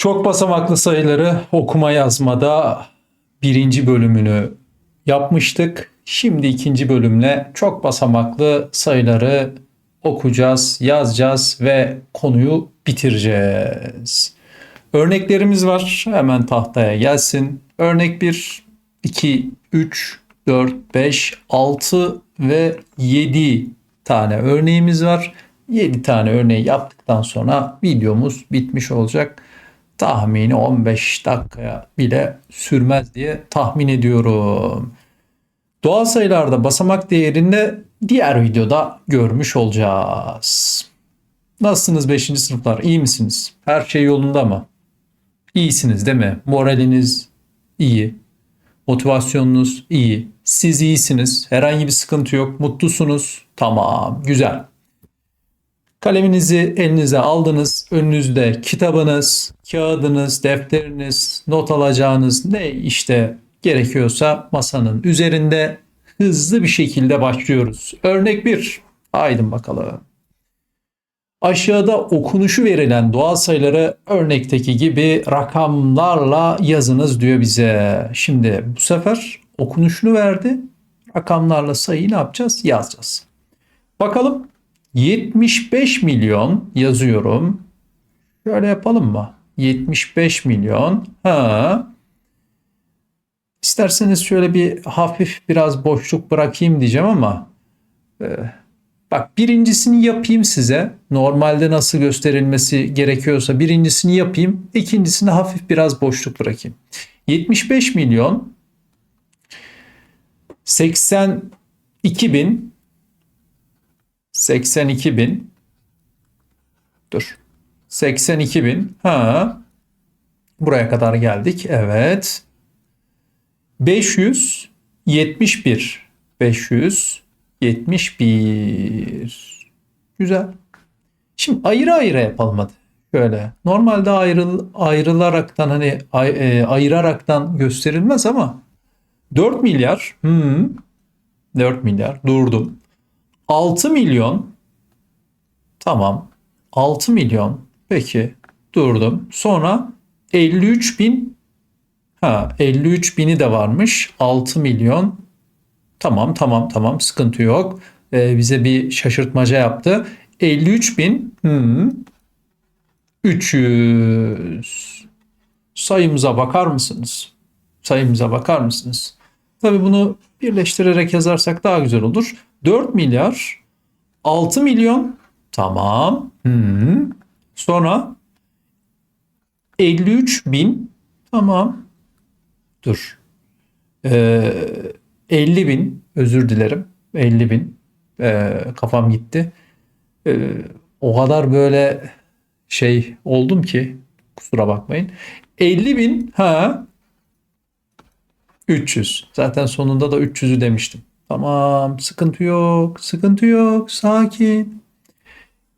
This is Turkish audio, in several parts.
Çok basamaklı sayıları okuma yazmada birinci bölümünü yapmıştık. Şimdi ikinci bölümle çok basamaklı sayıları okuyacağız, yazacağız ve konuyu bitireceğiz. Örneklerimiz var. Hemen tahtaya gelsin. Örnek 1, 2, 3, 4, 5, 6 ve 7 tane örneğimiz var. 7 tane örneği yaptıktan sonra videomuz bitmiş olacak. Tahmini 15 dakikaya bile sürmez diye tahmin ediyorum. Doğal sayılarda basamak değerinde diğer videoda görmüş olacağız. Nasılsınız 5. sınıflar? İyi misiniz? Her şey yolunda mı? İyisiniz değil mi? Moraliniz iyi. Motivasyonunuz iyi. Siz iyisiniz. Herhangi bir sıkıntı yok. Mutlusunuz. Tamam. Güzel. Kaleminizi elinize aldınız. Önünüzde kitabınız, kağıdınız, defteriniz, not alacağınız ne işte gerekiyorsa masanın üzerinde hızlı bir şekilde başlıyoruz. Örnek 1. Haydi bakalım. Aşağıda okunuşu verilen doğal sayıları örnekteki gibi rakamlarla yazınız diyor bize. Şimdi bu sefer okunuşunu verdi. Rakamlarla sayıyı ne yapacağız? Yazacağız. Bakalım 75 milyon yazıyorum. Şöyle yapalım mı? 75 milyon. Ha. İsterseniz şöyle bir hafif biraz boşluk bırakayım diyeceğim ama e, bak birincisini yapayım size. Normalde nasıl gösterilmesi gerekiyorsa birincisini yapayım. İkincisini hafif biraz boşluk bırakayım. 75 milyon 82 bin 82 bin. Dur. 82 bin. Ha. Buraya kadar geldik. Evet. 571 571 güzel. Şimdi ayrı ayrı yapalım hadi. Şöyle. Normalde ayrıl, ayrılaraktan hani ay, e, ayıraraktan gösterilmez ama 4 milyar. Hmm, 4 milyar. Durdum 6 milyon. Tamam. 6 milyon. Peki. Durdum. Sonra 53 bin. Ha 53 bini de varmış. 6 milyon. Tamam tamam tamam. Sıkıntı yok. Ee, bize bir şaşırtmaca yaptı. 53 bin. Hmm, 300 sayımıza bakar mısınız? Sayımıza bakar mısınız? Tabi bunu birleştirerek yazarsak daha güzel olur 4 milyar 6 milyon tamam. Hmm. Sonra 53 bin tamam. Dur. Ee, 50 bin özür dilerim. 50 bin Ee, kafam gitti. Ee, o kadar böyle şey oldum ki kusura bakmayın. 50 bin ha 300. Zaten sonunda da 300'ü demiştim. Tamam, sıkıntı yok, sıkıntı yok, sakin.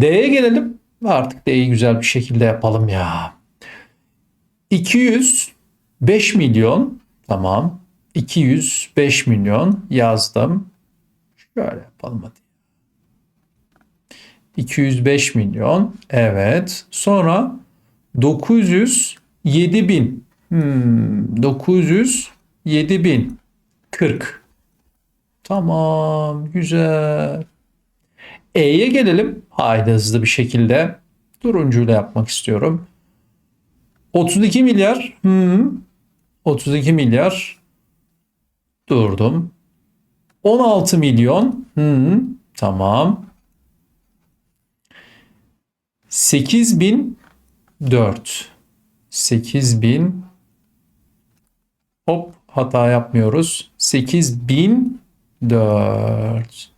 D'ye gelelim. Artık D'yi güzel bir şekilde yapalım ya. 205 milyon, tamam. 205 milyon yazdım. Şöyle yapalım hadi. 205 milyon, evet. Sonra 907 bin. Hmm, 907 bin. 40. Tamam, güzel. E'ye gelelim. Haydi hızlı bir şekilde. Turuncuyla yapmak istiyorum. 32 milyar. Hmm. 32 milyar. Durdum. 16 milyon. Hmm. Tamam. 8004. 8000 Hop hata yapmıyoruz. 8004.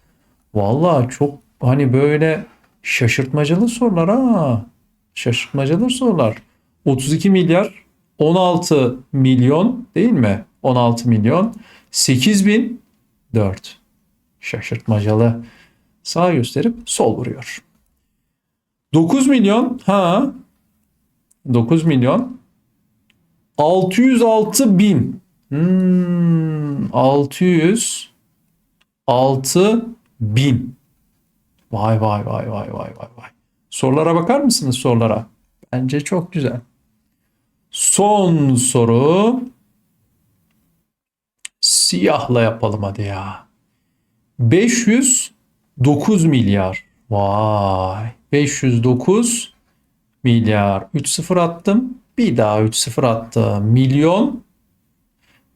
Vallahi çok hani böyle şaşırtmacalı sorular ha. Şaşırtmacalı sorular. 32 milyar 16 milyon değil mi? 16 milyon 8004. Şaşırtmacalı. Sağ gösterip sol vuruyor. 9 milyon ha 9 milyon 606 bin hmm, 606 bin vay vay vay vay vay vay vay sorulara bakar mısınız sorulara bence çok güzel Son soru. Siyahla yapalım hadi ya. 509 milyar. Vay. 509 milyar. 3-0 attım. Bir daha 3-0 attım. Milyon.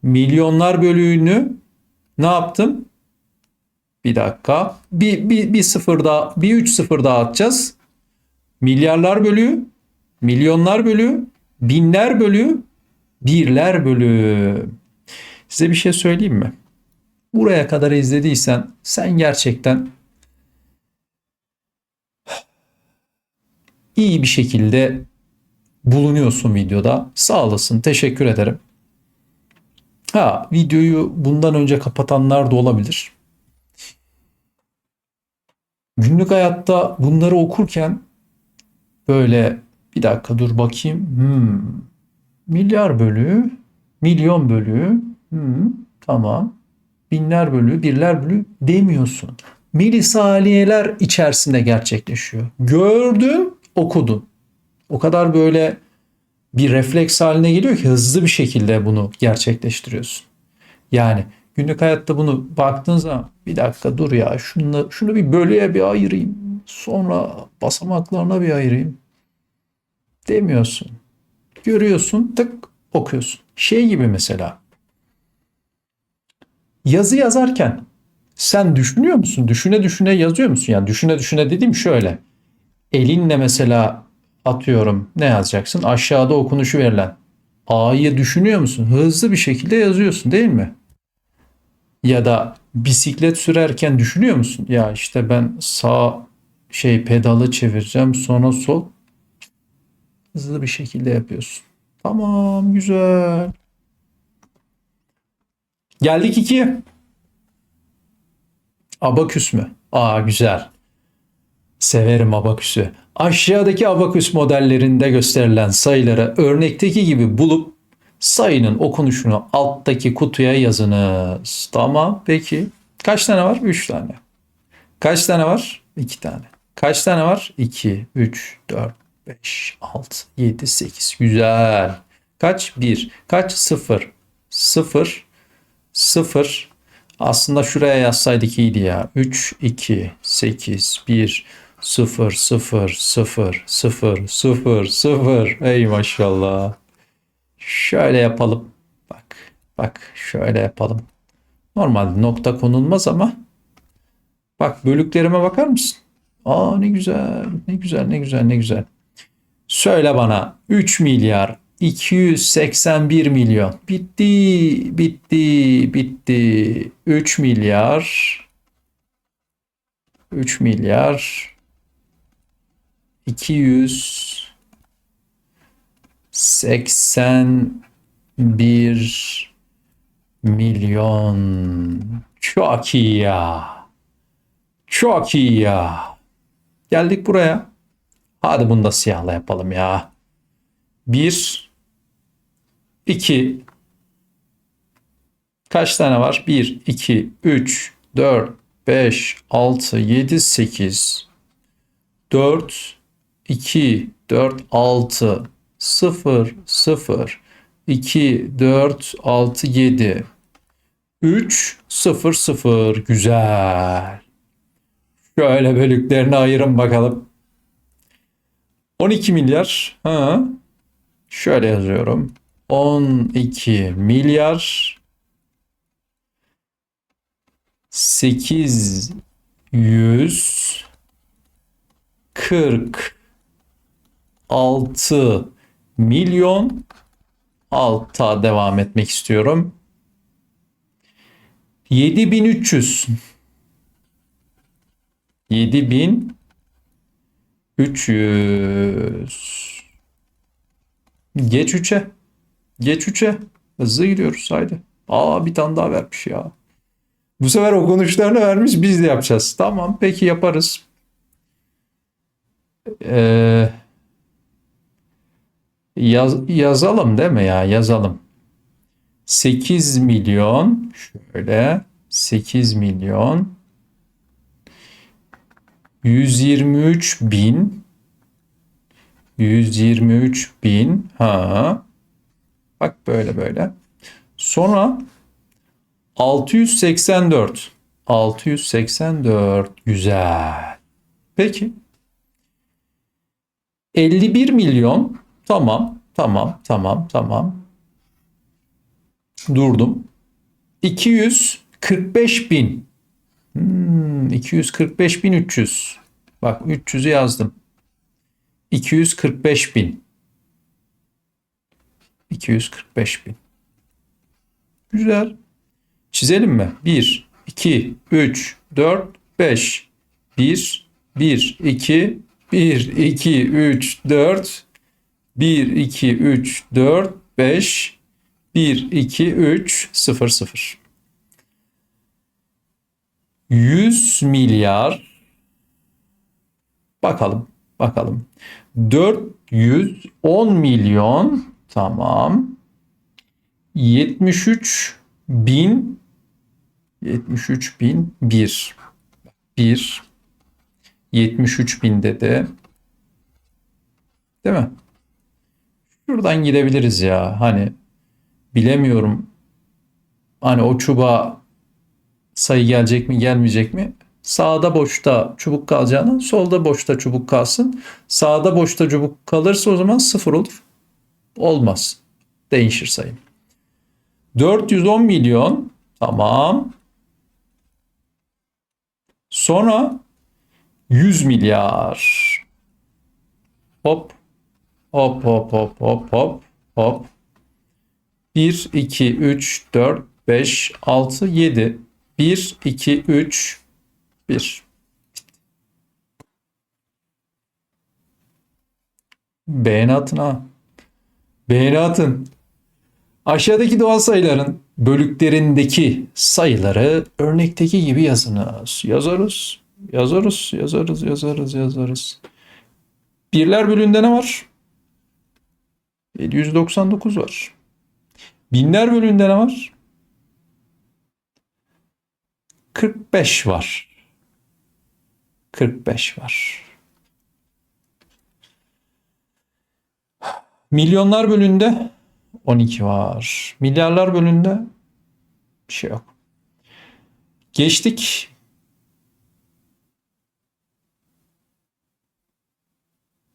Milyonlar bölüğünü ne yaptım? Bir dakika. Bir, bir, bir sıfır daha, bir üç sıfır daha atacağız. Milyarlar bölüğü, milyonlar bölüğü, binler bölüğü, birler bölüğü. Size bir şey söyleyeyim mi? Buraya kadar izlediysen sen gerçekten iyi bir şekilde bulunuyorsun videoda. Sağ olasın. Teşekkür ederim. Ha, videoyu bundan önce kapatanlar da olabilir. Günlük hayatta bunları okurken böyle bir dakika dur bakayım. Hmm. Milyar bölü, milyon bölü, hmm, tamam. Binler bölü, birler bölü demiyorsun. Milisaniyeler içerisinde gerçekleşiyor. Gördün, okudun. O kadar böyle bir refleks haline geliyor ki hızlı bir şekilde bunu gerçekleştiriyorsun. Yani günlük hayatta bunu baktığın zaman bir dakika dur ya şunu, şunu bir bölüye bir ayırayım. Sonra basamaklarına bir ayırayım. Demiyorsun. Görüyorsun tık okuyorsun. Şey gibi mesela. Yazı yazarken sen düşünüyor musun? Düşüne düşüne yazıyor musun? Yani düşüne düşüne dediğim şöyle. Elinle mesela atıyorum ne yazacaksın? Aşağıda okunuşu verilen A'yı düşünüyor musun? Hızlı bir şekilde yazıyorsun değil mi? Ya da bisiklet sürerken düşünüyor musun? Ya işte ben sağ şey pedalı çevireceğim sonra sol. Hızlı bir şekilde yapıyorsun. Tamam güzel. Geldik iki. Abaküs mü? Aa güzel. Severim abaküsü. Aşağıdaki abaküs modellerinde gösterilen sayıları örnekteki gibi bulup sayının okunuşunu alttaki kutuya yazınız. Tamam peki. Kaç tane var? 3 tane. Kaç tane var? 2 tane. Kaç tane var? 2, 3, 4, 5, 6, 7, 8. Güzel. Kaç? 1. Kaç? 0. 0. 0. Aslında şuraya yazsaydık iyiydi ya. 3, 2, 8, 1, 0, 0, 0, 0, 0, 0. Ey maşallah. Şöyle yapalım. Bak, bak şöyle yapalım. Normalde nokta konulmaz ama bak bölüklerime bakar mısın? Aa ne güzel, ne güzel, ne güzel, ne güzel. Söyle bana 3 milyar 281 milyon. Bitti, bitti, bitti. 3 milyar 3 milyar 281 milyon. Çok iyi ya. Çok iyi ya. Geldik buraya. Hadi bunu da siyahla yapalım ya. 1 2 Kaç tane var? 1 2 3 4 5 6 7 8 4 2 4 6 0 0 2 4 6 7 3 0 0 güzel. Şöyle bölüklerini ayırın bakalım. 12 milyar. Ha. Şöyle yazıyorum. 12 milyar 800 46 milyon alta devam etmek istiyorum. 7300 7300 Geç 3'e. Geç 3'e. Hızlı gidiyoruz haydi. Aa bir tane daha vermiş ya. Bu sefer okunuşlarını vermiş biz de yapacağız. Tamam peki yaparız. Ee, yaz, yazalım değil mi ya? Yazalım. 8 milyon şöyle 8 milyon 123 bin 123 bin ha Bak böyle böyle. Sonra 684. 684. Güzel. Peki. 51 milyon. Tamam. Tamam. Tamam. Tamam. Durdum. 245 bin. Hmm, 245 bin 300. Bak 300'ü yazdım. 245 bin. 245 bin. Güzel. Çizelim mi? 1, 2, 3, 4, 5. 1, 1, 2, 1, 2, 3, 4. 1, 2, 3, 4, 5. 1, 2, 3, 0, 0. 100 milyar. Bakalım, bakalım. 410 milyon. Tamam. 73 bin 73 bin 1 1 73 binde de değil mi? Şuradan gidebiliriz ya. Hani bilemiyorum. Hani o çubuğa sayı gelecek mi gelmeyecek mi? Sağda boşta çubuk kalacağına solda boşta çubuk kalsın. Sağda boşta çubuk kalırsa o zaman sıfır olur. Olmaz. Değişir sayı. 410 milyon. Tamam. Sonra 100 milyar. Hop. Hop hop hop hop hop hop. 1, 2, 3, 4, 5, 6, 7. 1, 2, 3, 1. Beğeni atın ha. Beğeni atın. Aşağıdaki doğal sayıların bölüklerindeki sayıları örnekteki gibi yazınız. Yazarız. Yazarız, yazarız, yazarız, yazarız. Birler bölüğünde ne var? 799 var. Binler bölüğünde ne var? 45 var. 45 var. Milyonlar bölüğünde 12 var. Milyarlar bölüğünde bir şey yok. Geçtik.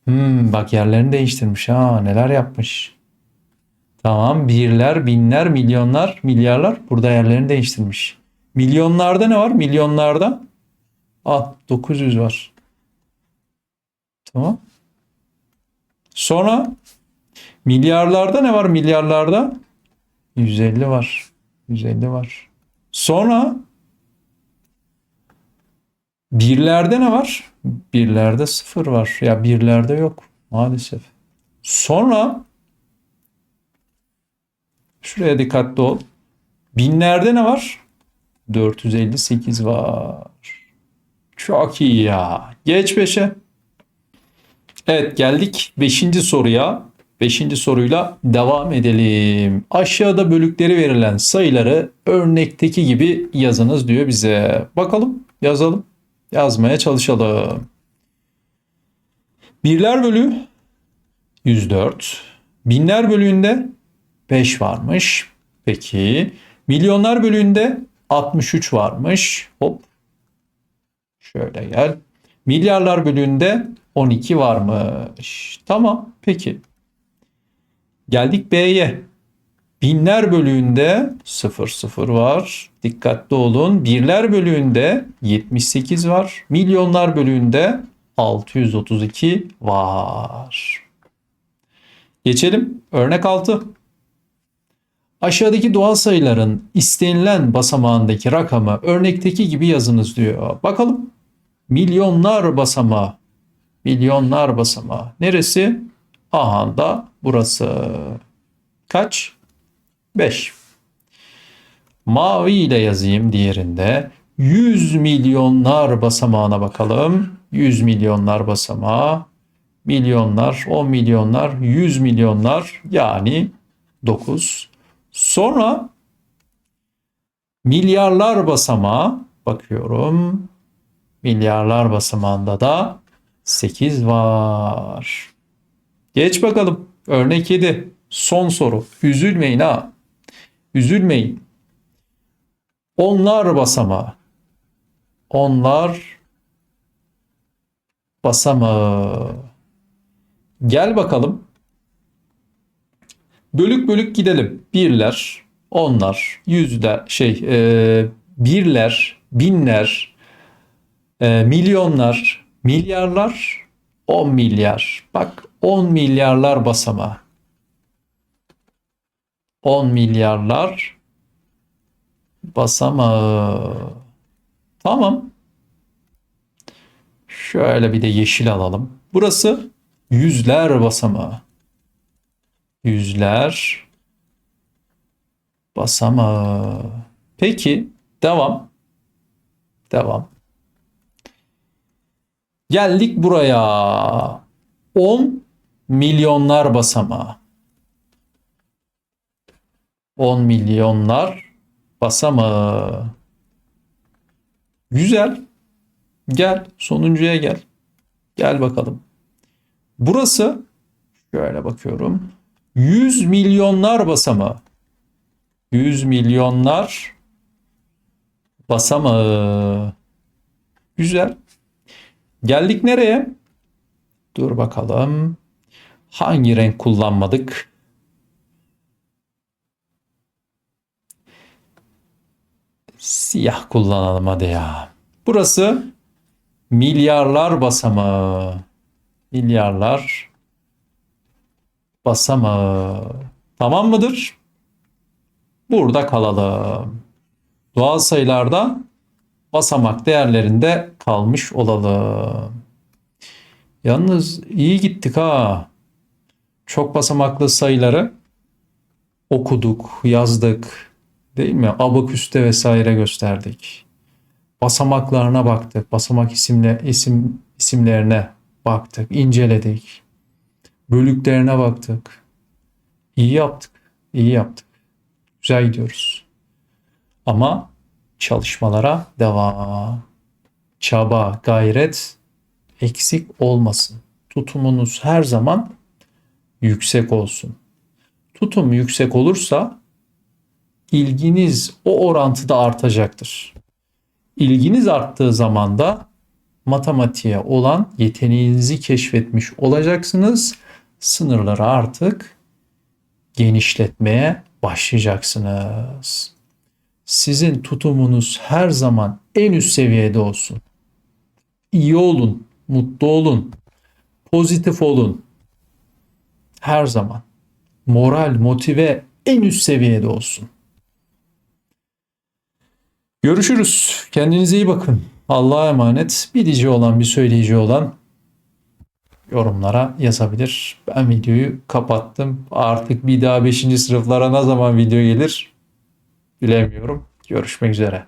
Hmm, bak yerlerini değiştirmiş ha. Neler yapmış. Tamam. Birler, binler, milyonlar, milyarlar. Burada yerlerini değiştirmiş. Milyonlarda ne var? Milyonlarda al 900 var. Tamam. Sonra milyarlarda ne var? Milyarlarda 150 var. 150 var. Sonra birlerde ne var? Birlerde sıfır var. Ya birlerde yok maalesef. Sonra şuraya dikkatli ol. Binlerde ne var? 458 var. Çok iyi ya. Geç 5'e. Evet geldik 5. soruya. 5. soruyla devam edelim. Aşağıda bölükleri verilen sayıları örnekteki gibi yazınız diyor bize. Bakalım yazalım. Yazmaya çalışalım. Birler bölü 104. Binler bölüğünde 5 varmış. Peki milyonlar bölüğünde 63 varmış. Hop. Şöyle gel. Milyarlar bölüğünde 12 varmış. Tamam. Peki. Geldik B'ye. Binler bölüğünde 0 0 var. Dikkatli olun. Birler bölüğünde 78 var. Milyonlar bölüğünde 632 var. Geçelim. Örnek 6. Aşağıdaki doğal sayıların istenilen basamağındaki rakamı örnekteki gibi yazınız diyor. Bakalım. Milyonlar basamağı. Milyonlar basamağı. Neresi? Aha da burası. Kaç? 5. Mavi ile yazayım diğerinde. 100 milyonlar basamağına bakalım. 100 milyonlar basamağı. Milyonlar, 10 milyonlar, 100 milyonlar yani 9. Sonra milyarlar basamağı bakıyorum. Milyarlar basamağında da 8 var. Geç bakalım. Örnek 7. Son soru. Üzülmeyin ha. Üzülmeyin. Onlar basamağı. Onlar basamağı. Gel bakalım. Bölük bölük gidelim. Birler, onlar, yüzler, şey, e, birler, binler, e, milyonlar, milyarlar, 10 milyar. Bak 10 milyarlar basamağı. 10 milyarlar basamağı. Tamam. Şöyle bir de yeşil alalım. Burası yüzler basamağı. Yüzler basamağı. Peki devam. Devam. Geldik buraya. 10 milyonlar basamağı. 10 milyonlar basamağı. Güzel. Gel sonuncuya gel. Gel bakalım. Burası şöyle bakıyorum. 100 milyonlar basamağı. 100 milyonlar basamağı. Güzel. Geldik nereye? Dur bakalım. Hangi renk kullanmadık? Siyah kullanalım hadi ya. Burası milyarlar basamağı. Milyarlar basamağı. Tamam mıdır? Burada kalalım. Doğal sayılarda basamak değerlerinde kalmış olalım. Yalnız iyi gittik ha. Çok basamaklı sayıları okuduk, yazdık. Değil mi? Abaküste vesaire gösterdik. Basamaklarına baktık. Basamak isimle isim isimlerine baktık, inceledik. Bölüklerine baktık. İyi yaptık. iyi yaptık. Güzel gidiyoruz. Ama çalışmalara devam. Çaba, gayret eksik olmasın. Tutumunuz her zaman yüksek olsun. Tutum yüksek olursa ilginiz o orantıda artacaktır. İlginiz arttığı zaman da matematiğe olan yeteneğinizi keşfetmiş olacaksınız. Sınırları artık genişletmeye başlayacaksınız. Sizin tutumunuz her zaman en üst seviyede olsun. İyi olun, mutlu olun, pozitif olun. Her zaman moral, motive en üst seviyede olsun. Görüşürüz. Kendinize iyi bakın. Allah'a emanet. Bilici olan, bir söyleyici olan yorumlara yazabilir. Ben videoyu kapattım. Artık bir daha 5. sınıflara ne zaman video gelir bilemiyorum. Görüşmek üzere.